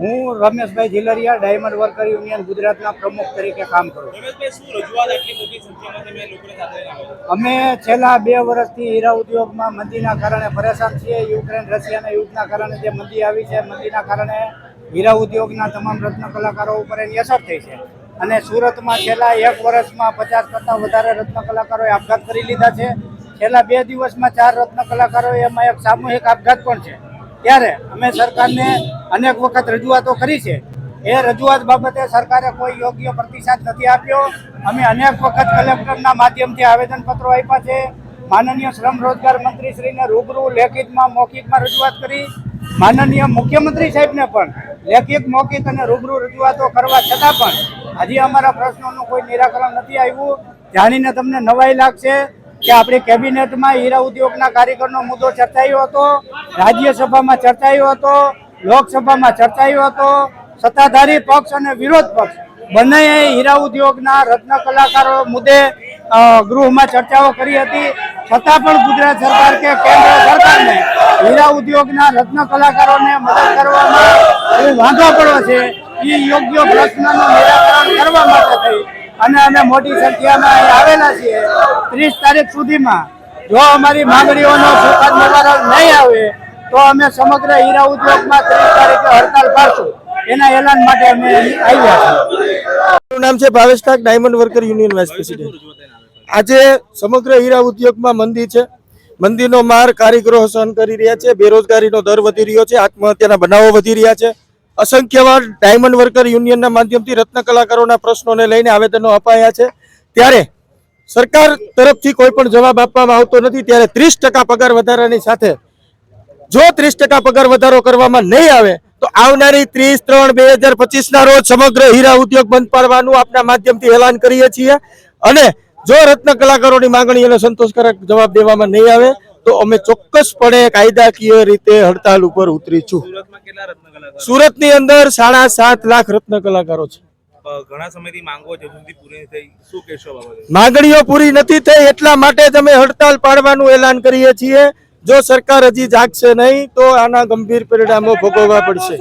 હું રમેશભાઈ Jhilariya diamond worker union ગુજરાતના પ્રમુખ તરીકે કામ કરું? અમે છેલ્લા બે વર્ષથી હીરા ઉદ્યોગમાં મંદીના કારણે પરેશાન છીએ. યુક્રેન રશિયાના યુદ્ધના કારણે જે મંદી આવી છે મંદીના કારણે હીરા ઉદ્યોગના તમામ રત્ન કલાકારો ઉપર એની અસર થઈ છે. અને સુરતમાં છેલ્લા એક વર્ષમાં પચાસ કરતાં વધારે રત્ન કલાકારોએ આપઘાત કરી લીધા છે. છેલ્લા બે દિવસમાં ચાર રત્ન કલાકારો એમાં એક સામૂહિક આપઘાત પણ છે. ત્યારે અમે સરકારને અનેક વખત રજૂઆતો કરી છે. એ રજૂઆત બાબતે સરકારે કોઈ યોગ્ય પ્રતિસાદ નથી આપ્યો. અમે અનેક વખત કલેક્ટરના માધ્યમથી આવેદનપત્રો આપ્યા છે. માનનીય શ્રમ રોજગાર મંત્રીશ્રીને રૂબરૂ લેખિતમાં, મૌખિકમાં રજૂઆત કરી. માનનીય મુખ્યમંત્રી સાહેબને પણ લેખિત, મૌખિક અને રૂબરૂ રજૂઆતો કરવા છતાં પણ હજી અમારા પ્રશ્નોનું કોઈ નિરાકરણ નથી આવ્યું. જાણીને તમને નવાઈ લાગશે. કે આપણી કેબિનેટમાં હીરા ઉદ્યોગના કાર્યકરનો મુદ્દો ચર્ચાયો હતો, રાજ્યસભામાં ચર્ચાયો હતો, લોકસભામાં ચર્ચાયો હતો, સત્તાધારી પક્ષ અને વિરોધ પક્ષ. બંનેએ હીરા ઉદ્યોગના રત્ન કલાકારો મુદ્દે ગૃહમાં ચર્ચાઓ કરી હતી. છતાં પણ ગુજરાત સરકાર કે કેન્દ્ર સરકારને હીરા ઉદ્યોગના રત્ન કલાકારોને મદદ કરવામાં વાંધો પડ્યો છે, એ યોગ્ય પ્રશ્નનું નિરાકરણ કરવા માટે થઈ. અને અમે મોટી સંખ્યામાં આવેલા છીએ. ત્રીસ તારીખ સુધીમાં જો અમારી માંગણીઓનો સુખદ નિવારણ નહીં આવે, તો અમે સમગ્ર હીરા ઉદ્યોગમાં ત્રીસ તારીખે હડતાલ પાડશું. એના એલાન માટે અમે આવ્યા છીએ. મારું નામ છે Bhavesh Tak diamond worker union vice president? આજે સમગ્ર હીરા ઉદ્યોગમાં મંદી છે. મંદીનો માર કારીગરો સહન કરી રહ્યા છે, બેરોજગારીનો દર વધી રહ્યો છે, આત્મહત્યાના બનાવો વધી રહ્યા છે. અસંખ્ય વાર ડાયમંડ વર્કર યુનિયનના માધ્યમથી રત્ન કલાકારોના પ્રશ્નોને લઈને આવેદનો અપાયા છે. ત્યારે સરકાર તરફથી કોઈ પણ જવાબ આપવામાં આવતો નથી. ત્યારે ત્રીસ પગાર વધારાની સાથે જો ત્રીસ પગાર વધારો કરવામાં નહીં આવે, તો આવનારી ત્રીસ ત્રણ બે હજાર પચીસના રોજ સમગ્ર હીરા ઉદ્યોગ બંધ પાડવાનું આપના માધ્યમથી એલાન કરીએ છીએ. અને જો રત્ન કલાકારોની માંગણીઓને સંતોષકારક જવાબ દેવામાં નહીં આવે તો અમે ચોક્કસપણે કાયદાકીય રીતે હડતાલ ઉપર ઉતરીશું છું. કેટલા સુરતની અંદર સાડા સાત લાખ રત્ન કલાકારો છે ઘણા સમયથી માંગો હજુ પૂરી થઈ. શું કહેશો બાબતે? માંગણીઓ પૂરી નથી થઈ એટલા માટે તમે અમે હડતાલ પાડવાનું એલાન કરીએ છીએ. જો સરકાર હજી જાગશે નહીં તો આના ગંભીર પરિણામો ભોગવવા પડશે.